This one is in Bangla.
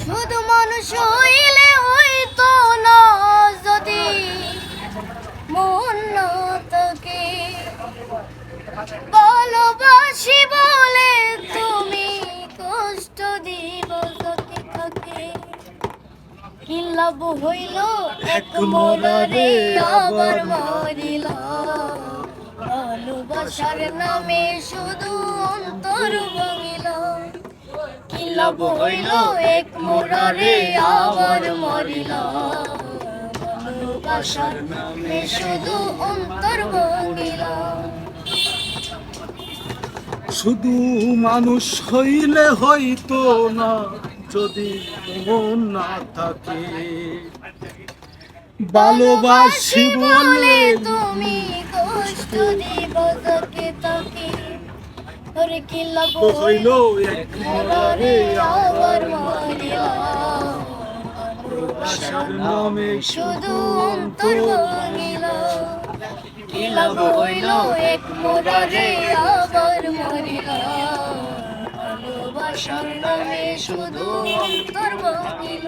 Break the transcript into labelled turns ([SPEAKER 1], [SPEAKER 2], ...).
[SPEAKER 1] শুধু মানুষ হইলে হইতো না যদি মন থাকে। ভালোবাসি বলে তুমি কষ্ট দিব যদি থাকে। কি লাভ হইল? এক মরারে আবার মরিল। ভালোবাসার নামে শুধু অন্তর ভাঙিল কি লাভ হইল এক মরারে আবার মরিল। ভালোবাসার নামে শুধু অন্তর ভাঙিল
[SPEAKER 2] শুধু মানুষ হইলে হইতো না যদি মন না থাকে। ভালোবাসি বলে
[SPEAKER 1] তুমি কষ্ট দিব তোকে তোকে তোরে কি
[SPEAKER 2] হইল এক
[SPEAKER 1] আবার মরিলা
[SPEAKER 2] নামে
[SPEAKER 1] শুধু অন্তর ভাঙিল কি হইল? এক মোরারে আবার মরিল ভালোবাসার নামে শুধু অন্তর ভাঙিল